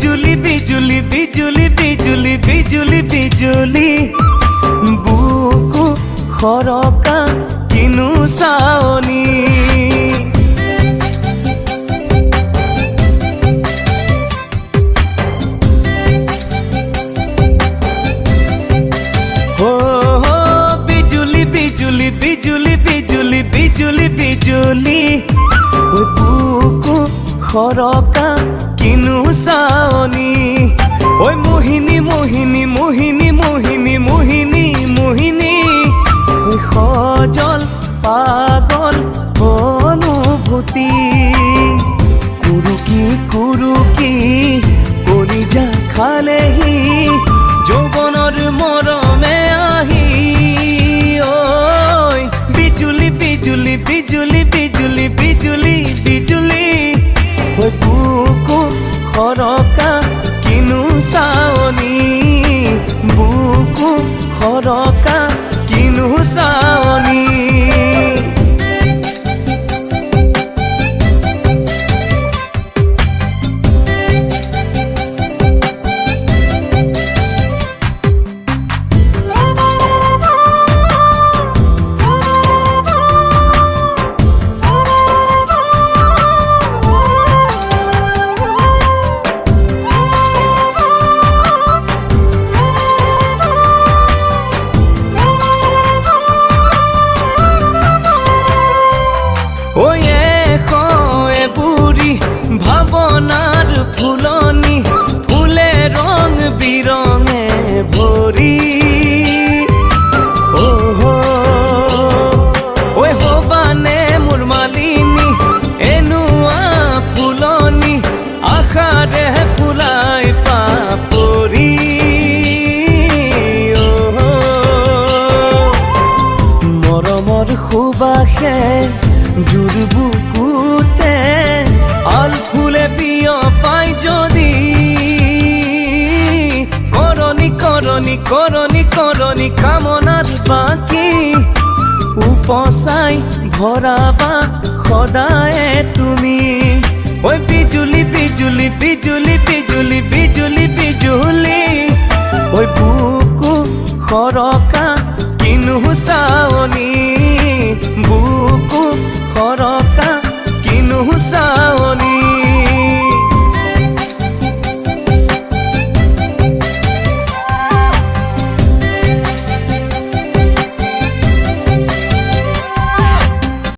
বিজুলি বিজুলি বুকু সৰকা কিনো চাৱনি হো হো বিজুলি বিজুলি বিজুলি বিজুলি বিজুলি বিজুলি। ঐ বুকু সৰকা কিনো চাৱনি ঐ মোহিনী মোহিনী মোহিনী মোহিনী মোহিনী মোহিনী। সজল পাগল অনুভূতি। কুরুকি কুৰুকি সৰকা করনি করনি করনি, কামনার বাকি। উপচাই ভরাবা সদায়ে তুমি। ঐ বিজুলি বিজুলি বিজুলি বিজুলি বিজুলি বিজুলি। ওই বুকু খরকা কিনো